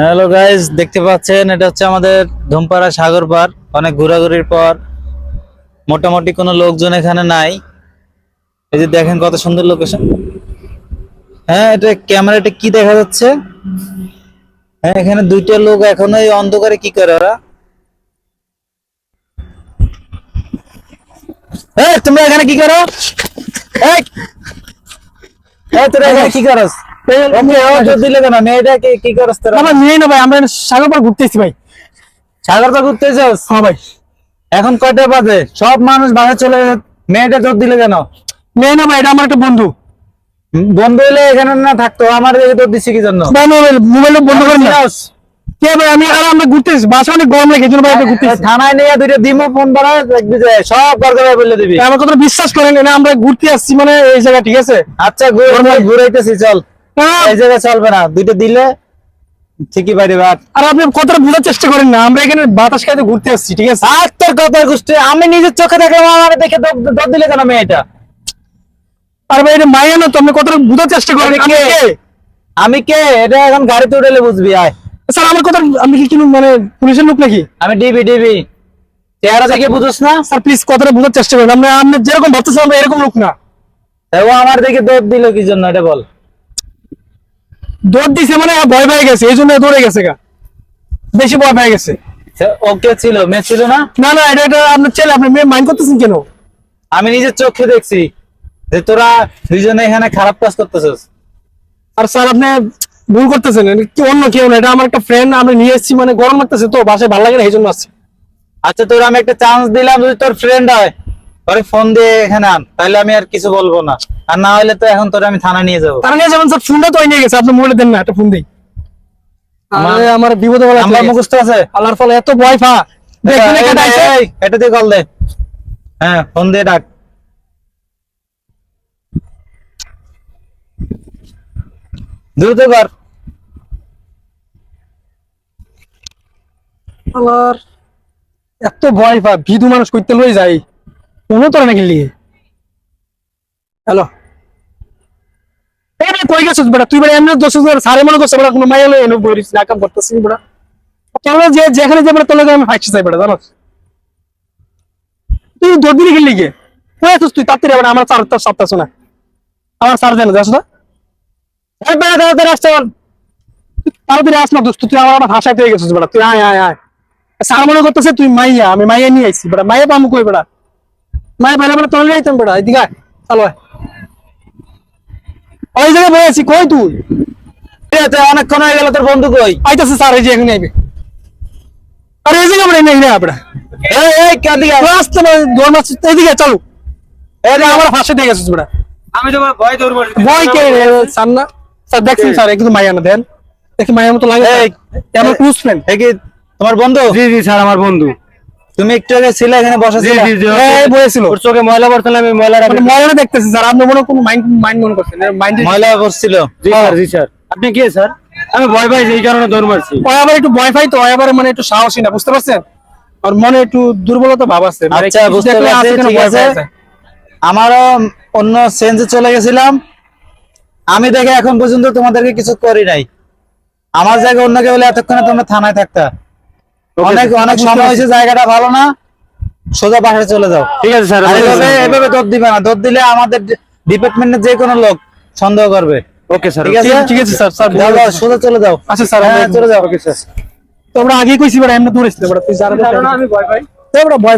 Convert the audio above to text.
Hello guys দেখতে পাচ্ছেন, এটা হচ্ছে আমাদের ধুমপাড়া সাগর পার। অনেক ঘোরাঘুরির পর। মোটামুটি কোনো লোকজন এখানে নাই। এই যে দেখেন কত সুন্দর লোকেশন হ্যাঁ এটা ক্যামেরাটা কি দেখা যাচ্ছে? হ্যাঁ এখানে দুইটা লোক এখনও এই অন্ধকারে কি করে ওরা? তোমরা এখানে কি করো? তোরা এখানে কি তো দিলে কেন? মেয়েটা কি কি করস তোরা আমার মেয়ে না ভাই আমরা সাগর পার ঘুরতে ভাই। সাগর পা ঘুরতে যাস হ্যাঁ ভাই। এখন কয়টা বাজে? সব মানুষ বাসা চলে মেয়েটা জোর দিলে কেন? মেয়ে না ভাই এটা আমার একটা বন্ধু। বন্ধু হলে এখানে না থাকতো। আমার দিকে তোর দিচ্ছি কি জন্য? ভাই মোবাইল বন্ধ করেন না। কে ভাই আমি আর আমরা ঘুরতে বাসা অনেক গরম লাগে এই ভাই এটা থানায় নিয়ে দুইটা দিমো ফোন বাড়া দেখবি যে সব বলে দিবি। আমার কথা বিশ্বাস করেন না আমরা ঘুরতে আসছি মানে এই জায়গা ঠিক আছে? আচ্ছা ঘুরে ঘুরাইতেছি চল। এই জায়গায় চলবে না। দুইটা দিলে ঠিকই বাইরে বাট আর আপনি কথাটা বোঝার চেষ্টা করেন না আমরা এখানে বাতাস খাইতে ঘুরতে আসছি ঠিক আছে? আর তোর কথা গোষ্ঠী আমি নিজের চোখে দেখলাম আমার দেখে দর- দিলে কেন মেয়েটা? আর ভাই এটা না তো আপনি কথাটা বোঝার চেষ্টা করেন? আমি আমি কে? আমি কে? এটা এখন গাড়িতে উঠেলে বুঝবি আয়। স্যার আমার কথা আপনি কি কোনো মানে পুলিশের লোক নাকি? আমি ডিবি ডিবি চেহারা দেখে বুঝোস না? স্যার প্লিজ কথাটা বোঝার চেষ্টা করেন? আমরা আপনি যেরকম ভাবতেছেন আমরা এরকম লোক না। ও আমার দেখে দৌড় দিল কি জন্য? এটা বল। দৌড় দিছে মানে ভয় পেয়ে গেছে এই জন্য দৌড়ে গেছে গা। বেশি ভয় পেয়ে গেছে। ওকে ছিল মেয়ে ছিল না? না না এটা এটা আপনার ছেলে আপনি মেয়ে মাইন্ড করতেছেন কেন? আমি নিজের চোখে দেখছি যে তোরা দুইজনে এখানে খারাপ কাজ করতেছিস। আর স্যার আপনি ভুল করতেছেন কি অন্য কেউ না এটা আমার একটা ফ্রেন্ড আমরা নিয়ে এসেছি মানে গরম লাগতেছে তো বাসায় ভালো লাগে না এই জন্য আসছি। আচ্ছা তোর আমি একটা চান্স দিলাম যদি তোর ফ্রেন্ড হয় তোরে ফোন দিয়ে এখানে আন তাহলে আমি আর কিছু বলব না। আর না হলে তো এখন তোর আমি থানা নিয়ে যাব। তার নিয়ে যেমন স্যার ফোনটা তো নিয়ে গেছে আপনি মোবাইলে দেন না একটা ফোন দিই। আমার- আরে, আমার বিপদে বলা আমার মুখস্থ আছে। আল্লাহর ফলে এত ভয় ফা দেখুন এটা দিয়ে কল দে। হ্যাঁ ফোন দিয়ে ডাক। দ্রুত কর। আমার এত ভয় পা ভিদু মানুষ করতে লই যাই কোনো তোরা নাকি লিগে হ্যালো। রে, কই গেছিস বেটা? তুই বেটা এমনি দোষ সারে মনে বেটা বইরিস না কাম বেটা। তোরা যে যেখানে বেটা তোলে আমি চাই বেটা তুই দৌড় লিগে কই আছিস তুই বেটা আমার চার তার শোনা আমার সার জানো না? বেটা বল। তুই আমার হয়ে বেটা। তুই আয় আয় আয়। স্যার মনে করতেছে তুই মাইয়া আমি মাইয়া নিয়ে আইছি বেটা। মাইয়া পামু কই বেটা? মাইয়া বেলা বেলা তোলে যাইতাম বেটা। এদিকে আয় আয়। ওই জায়গায় বয়ে আছি কই তুই? অনেকক্ষণ হয়ে গেল তোর বন্ধু কই? আইতাছে স্যার এই যে এখানে আইবে। আরে এই জায়গায় নেই না এই এই তুই আসতে না দৌড় মারছিস এদিকে চলো। এই আমার ভাষা দিয়ে গেছিস বেটা আমি তোমার ভয় দৌড় মারি বয় কে স্যার না? স্যার দেখছেন স্যার মাইয়া না দেন। দেখি মাইয়ার মতো লাগে এই, আমার ক্লোজ ফ্রেন্ড কি তোমার বন্ধু? জি জি স্যার আমার বন্ধু। তুমি একটু আগে ছিলে এখানে বসা জি ছিলে। এই বয়েছিল ওর চোখে ময়লা আমি ময়লাটা মানে ময়না দেখতেছি স্যার। আপনি মনে কোনো মাইন্ড মাইন্ড মনে করছেন মাইন্ড ময়লা বসছিল জি স্যার জি স্যার। আপনি কে স্যার? আমি ভয় এই কারণে দৌড় মারছি। ওই আবার একটু ভয় পাই তো ওই আবার মানে একটু সাহসী না বুঝতে পারছেন? আর মনে একটু দুর্বলতা ভাব আছে। মানে আচ্ছা, বুঝতে পারছি, ঠিক আছে। আমারও অন্য সেন্সে চলে গেছিলাম। আমি দেখে এখন পর্যন্ত তোমাদেরকে কিছু করি নাই। আমার জায়গায় অন্য কেউ হলে এতক্ষণে তোমরা থানায় থাকতা। অনেক অনেক সময় হয়েছে জায়গাটা ভালো না সোজা বাসায় চলে যাও। ঠিক আছে স্যার এভাবে দর দিবে না। দর দিলে আমাদের ডিপার্টমেন্টের যে কোনো লোক সন্দেহ করবে। ওকে স্যার ঠিক আছে? স্যার স্যার সোজা চলে যাও। আচ্ছা স্যার চলে যাও। তোমরা আগেই কইছি বড় এমনি দূরে ছিল বড় তুই জানো না আমি ভয় পাই। তোমরা ভয়